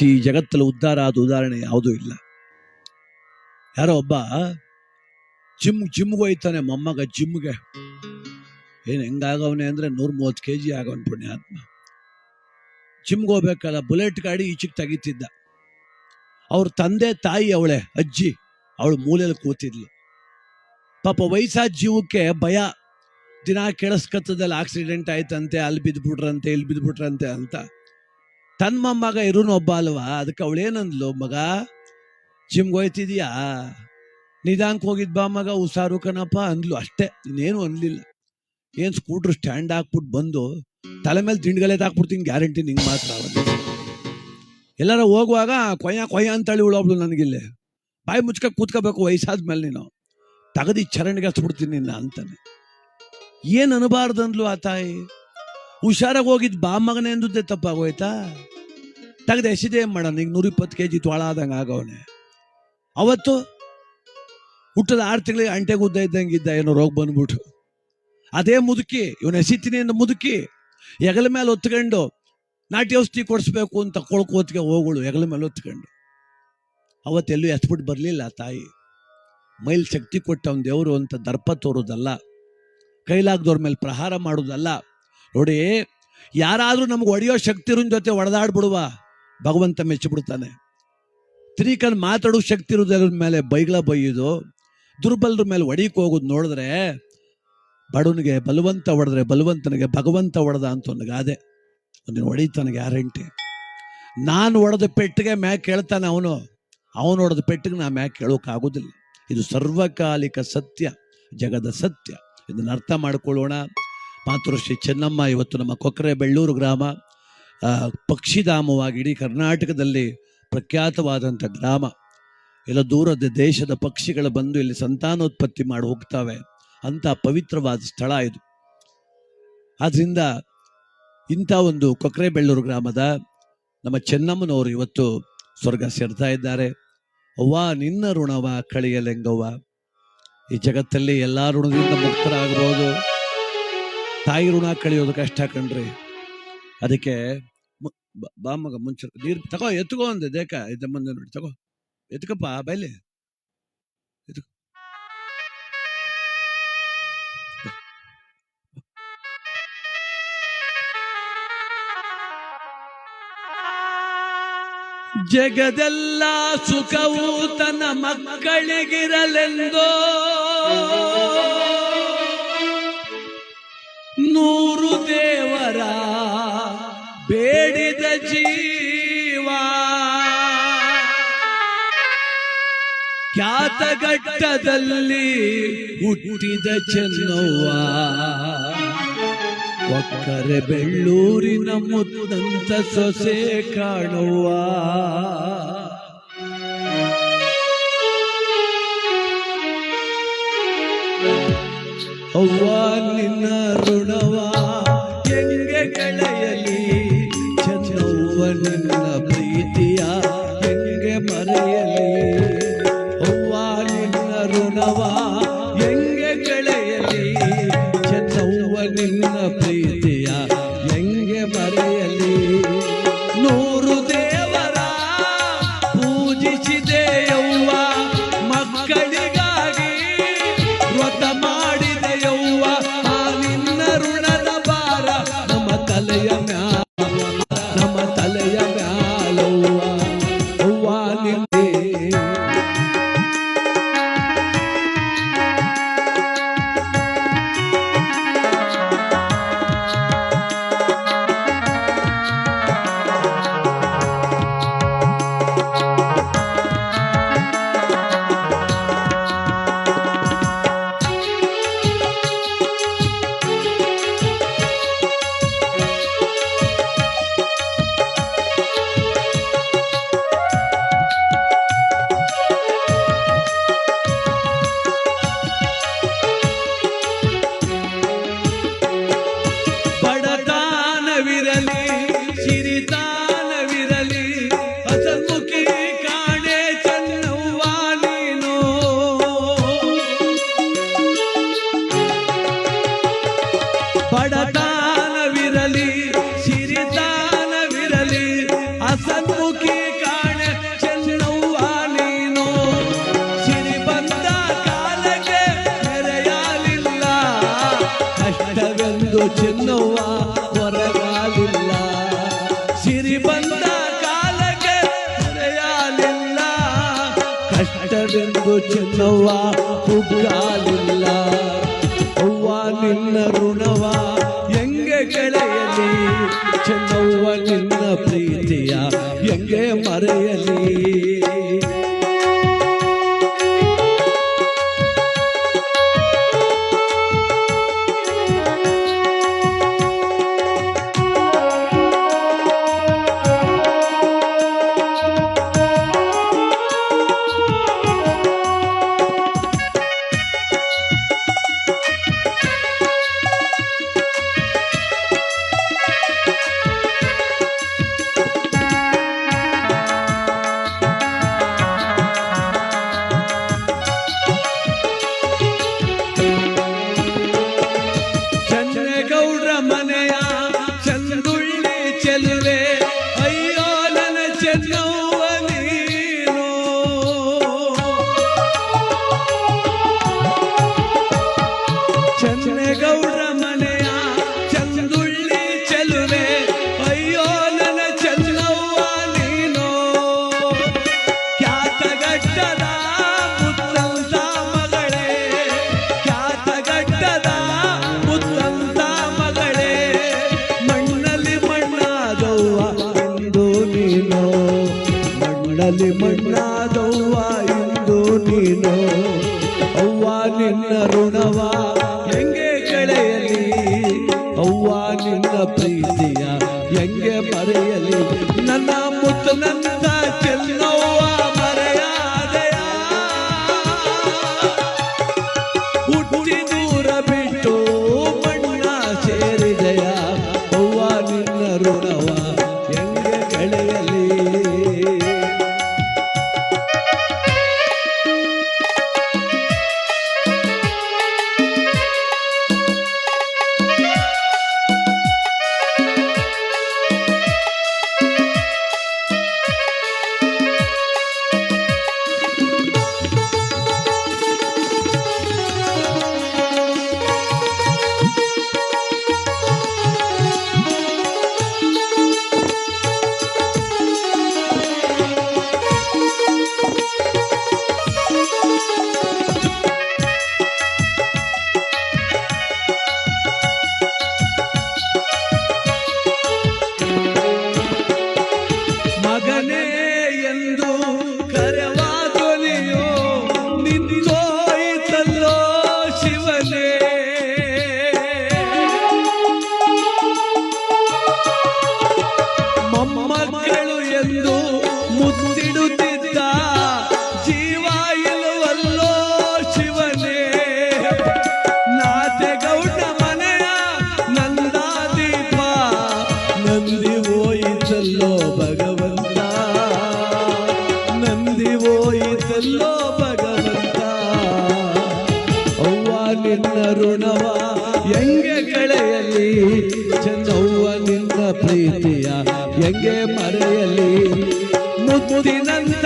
ಈ ಜಗತ್ತಲ್ಲಿ ಉದ್ಧಾರ ಆದ ಉದಾಹರಣೆ ಯಾವುದೂ ಇಲ್ಲ. ಯಾರೋ ಒಬ್ಬ ಜಿಮ್ ಜಿಮ್ಗೆ ಹೋಯ್ತಾನೆ, ಮೊಮ್ಮಗ ಜಿಮ್ಗೆ. ಏನು ಹೆಂಗಾಗವನೆ ಅಂದ್ರೆ ನೂರ ಮೂವತ್ತು ಕೆ ಜಿ ಆಗವನ್ ಪುಣ್ಯಾತ್ಮ. ಜಿಮ್ಗೆ ಹೋಗ್ಬೇಕಲ್ಲ, ಬುಲೆಟ್ ಗಾಡಿ ಈಚೆಗೆ ತೆಗಿತಿದ್ದ. ಅವ್ರ ತಂದೆ ತಾಯಿ ಅವಳೆ, ಅಜ್ಜಿ, ಅವಳು ಮೂಲೆಯಲ್ಲಿ ಕೂತಿದ್ಲು. ಪಾಪ ವಯಸ್ಸಾದ ಜೀವಕ್ಕೆ ಭಯ. ದಿನ ಕೆಳಸ್ಕತ್ತದಲ್ಲಿ ಆಕ್ಸಿಡೆಂಟ್ ಆಯ್ತಂತೆ, ಅಲ್ಲಿ ಬಿದ್ಬಿಟ್ರಂತೆ, ಇಲ್ಲಿ ಬಿದ್ಬಿಟ್ರಂತೆ ಅಂತ. ತನ್ನ ಮೊಮ್ಮಗ ಇರೋನು ಒಬ್ಬ ಅಲ್ವಾ? ಅದಕ್ಕೆ ಅವಳೇನಂದ್ಲು ಮಗ, ಜಿಮ್ಗೆ ಹೋಯ್ತಿದ್ಯಾ? ನಿಧಾನಕ್ಕೆ ಹೋಗಿದ್ ಬಾ ಮಗ, ಹುಷಾರು ಕಣಪ್ಪ ಅಂದ್ಲು. ಅಷ್ಟೇ, ಇನ್ನೇನು ಅನ್ಲಿಲ್ಲ. ಏನು ಸ್ಕೂಟ್ರ್ ಸ್ಟ್ಯಾಂಡ್ ಹಾಕ್ಬಿಟ್ಟು ಬಂದು ತಲೆ ಮೇಲೆ ತಿಂಡ್ಗಲೆ ಹಾಕ್ಬಿಡ್ತೀನಿ, ಗ್ಯಾರಂಟಿ ನಿಂಗೆ ಮಾತ್ರ ಎಲ್ಲಾರ ಹೋಗುವಾಗ ಕೊಯ್ಯ ಕೊಯ್ಯ ಅಂತೇಳಿ ಉಳೋಬ್ಳು ನನಗಿಲ್ಲಿ. ಬಾಯಿ ಮುಚ್ಕ ಕೂತ್ಕೋಬೇಕು, ವಯಸ್ಸಾದ್ಮೇಲೆ ನೀನು. ತಗದಿ ಚರಣಿಗೆ ಹಚ್ಬಿಡ್ತೀನಿ ನಿನ್ನ ಅಂತಾನೆ. ಏನ್ ಅನ್ಬಾರ್ದಂದ್ಲು ಆ ತಾಯಿ? ಹುಷಾರಾಗಿ ಹೋಗಿದ್ದು ಬಾ ಮಗನೇ ಎಂದುದೇ ತಪ್ಪಾಗೋಯ್ತಾ? ತೆಗೆದು ಎಸಿದೆ ಮಾಡಣ ಮಾಡೋಣ ಈಗ ನೂರ ಇಪ್ಪತ್ತು ಕೆ ಜಿ ತೋಳ ಆದಂಗೆ ಆಗವನೆ ಅವತ್ತು ಹುಟ್ಟದ ಆರು ತಿಂಗಳಿಗೆ ಅಂಟೆಗೆ ಉದ್ದ ಇದ್ದಂಗೆ ಇದ್ದ ಏನೋ ರೋಗ ಬಂದ್ಬಿಟ್ಟು ಅದೇ ಮುದುಕಿ, ಇವನು ಎಸಿತೀನಿ ಅಂತ ಮುದುಕಿ, ಹೆಗಲ ಮೇಲೆ ಹೊತ್ಕೊಂಡು ನಾಟಿ ಔಷಧಿ ಕೊಡಿಸ್ಬೇಕು ಅಂತ ಕೊಳ್ಕೋತ್ಗೆ ಹೋಗಳು, ಹೆಗಲ ಮೇಲೆ ಹೊತ್ಕೊಂಡು. ಅವತ್ತೆಲ್ಲೂ ಎತ್ಬಿಟ್ಟು ಬರಲಿಲ್ಲ ತಾಯಿ. ಮೈಲ್ ಶಕ್ತಿ ಕೊಟ್ಟವನ್ ದೇವರು ಅಂತ ದರ್ಪ ತೋರೋದಲ್ಲ, ಕೈಲಾಗದವ್ರ ಮೇಲೆ ಪ್ರಹಾರ ಮಾಡೋದಲ್ಲ. ನೋಡಿ, ಯಾರಾದರೂ ನಮ್ಗೆ ಹೊಡೆಯೋ ಶಕ್ತಿರನ್ ಜೊತೆ ಹೊಡೆದಾಡ್ಬಿಡುವ ಭಗವಂತ ಮೆಚ್ಚಿಬಿಡ್ತಾನೆ ತಿರಿಕನ್ ಮಾತಾಡೋ ಶಕ್ತಿ ಇರೋದ್ರ ಮೇಲೆ ಬೈಗಳ ಬೈಯೋದು, ದುರ್ಬಲರ ಮೇಲೆ ಹೊಡಿಕ್ ಹೋಗೋದು ನೋಡಿದ್ರೆ ಬಡವನಿಗೆ ಬಲವಂತ ಹೊಡೆದ್ರೆ ಬಲವಂತನಿಗೆ ಭಗವಂತ ಹೊಡೆದ ಅಂತ ಒಂದು ಗಾದೆ. ಒಂದಿನ ಹೊಡಿತಾನೆ ಗ್ಯಾರಂಟಿ. ನಾನು ಹೊಡೆದ ಪೆಟ್ಟಿಗೆ ಮ್ಯಾಕ್ ಕೇಳ್ತಾನೆ ಅವನು. ಅವನು ಹೊಡೆದ ಪೆಟ್ಟಿಗೆ ನಾ ಮ್ಯಾಕ್ ಕೇಳೋಕ್ಕಾಗೋದಿಲ್ಲ ಇದು ಸರ್ವಕಾಲಿಕ ಸತ್ಯ, ಜಗದ ಸತ್ಯ. ಇದನ್ನು ಅರ್ಥ ಮಾಡಿಕೊಳ್ಳೋಣ. ಮಾತೃಶ್ರೀ ಚೆನ್ನಮ್ಮ, ಇವತ್ತು ನಮ್ಮ ಕೊಕ್ಕರೆ ಬೆಳ್ಳೂರು ಗ್ರಾಮ. ಪಕ್ಷಿಧಾಮವಾಗಿ ಇಡೀ ಕರ್ನಾಟಕದಲ್ಲಿ ಪ್ರಖ್ಯಾತವಾದಂಥ ಗ್ರಾಮ. ಎಲ್ಲ ದೂರದ ದೇಶದ ಪಕ್ಷಿಗಳು ಬಂದು ಇಲ್ಲಿ ಸಂತಾನೋತ್ಪತ್ತಿ ಮಾಡಿ ಹೋಗ್ತವೆ. ಅಂತ ಪವಿತ್ರವಾದ ಸ್ಥಳ ಇದು. ಆದ್ದರಿಂದ ಇಂಥ ಒಂದು ಕೊಕ್ರೆಬೆಳ್ಳೂರು ಗ್ರಾಮದ ನಮ್ಮ ಚೆನ್ನಮ್ಮನವರು ಇವತ್ತು ಸ್ವರ್ಗ ಸೇರ್ತಾ ಇದ್ದಾರೆ. ಅವ್ವ, ನಿನ್ನ ಋಣವ, ಕಳೆಯಲೆಂಗವ್ವ. ಈ ಜಗತ್ತಲ್ಲಿ ಎಲ್ಲ ಋಣದಿಂದ ಮುಕ್ತರಾಗಿರೋದು. ತಾಯಿ ಋಣ ಕಳೆಯೋದು ಕಷ್ಟ ಕಣ್ರಿ. ಅದಕ್ಕೆ ಬ- ಮಗ ಮುಂಚೆ ನೀರು ತಗೋ, ಎತ್ಕೋ ಅಂದೆ, ದೇಕ ಇದ್ದ ಮುಂದೆ ನೋಡಿ, ತಗೋ. ಎತ್ಕಪ್ಪ ಬೈಲಿ. ಎತ್ಕೋ. ಜಗದೆಲ್ಲ ಸುಖವು ತನ್ನ ಮಕ್ಕಳಿಗಿರಲೆಂದೋ. ನೂರು ಖ್ಯಾತಘಟ್ಟದಲ್ಲಿ ಹುಟ್ಟಿದ ಚೆನ್ನವ್ವ. ಒಕ್ಕರೆ ಬೆಳ್ಳೂರಿನ ಮುದ್ದಂತ ಸೊಸೆ ಕಾಣುವ ಅವ್ವ ನಿನ್ನ ಋಣವ ಋಣವ ಬಂದು ಚೆನ್ನುವ ಹೊರಗಾಲಿಲ್ಲ. ಸಿರಿ ಬಂದ ಕಾಲಕ್ಕೆ ದೊರೆಯಲಿಲ್ಲ ಕಷ್ಟವೆಂದು ಚೆನ್ನುವ ಹುಬ್ಬಾಲಿಲ್ಲ ಅವ್ವ, ನಿನ್ನ ಋಣವ ಹೆಂಗೆ ಕೆಳೆಯಲಿ ಚೆನ್ನವ್ವ ನಿನ್ನ ಪ್ರೀತಿಯ ಹೆಂಗೆ ಮರೆಯಲಿ? ಮಣ್ಣಾದವ್ವ ಇಂದು ನೀನು. ಅವ್ವ ನಿನ್ನ ಋಣವ ಹೆಂಗೆ ಕಳೆಯಲಿ ಅವ್ವ ನಿನ್ನ ಪ್ರೀತಿಯ ಹೆಂಗೆ ಮರೆಯಲಿ? ನನ್ನ ಮುತ್ತು ನನ್ನ ಚೆನ್ನವ್ವ ಋಣವ ಹೆಂಗೆ ಕಳೆಯಲಿ ಚಂದವ್ವ ನಿನ್ನ ಪ್ರೀತಿಯ ಹೆಂಗೆ ಮರೆಯಲಿ ಮುತ್ತಿನಂತ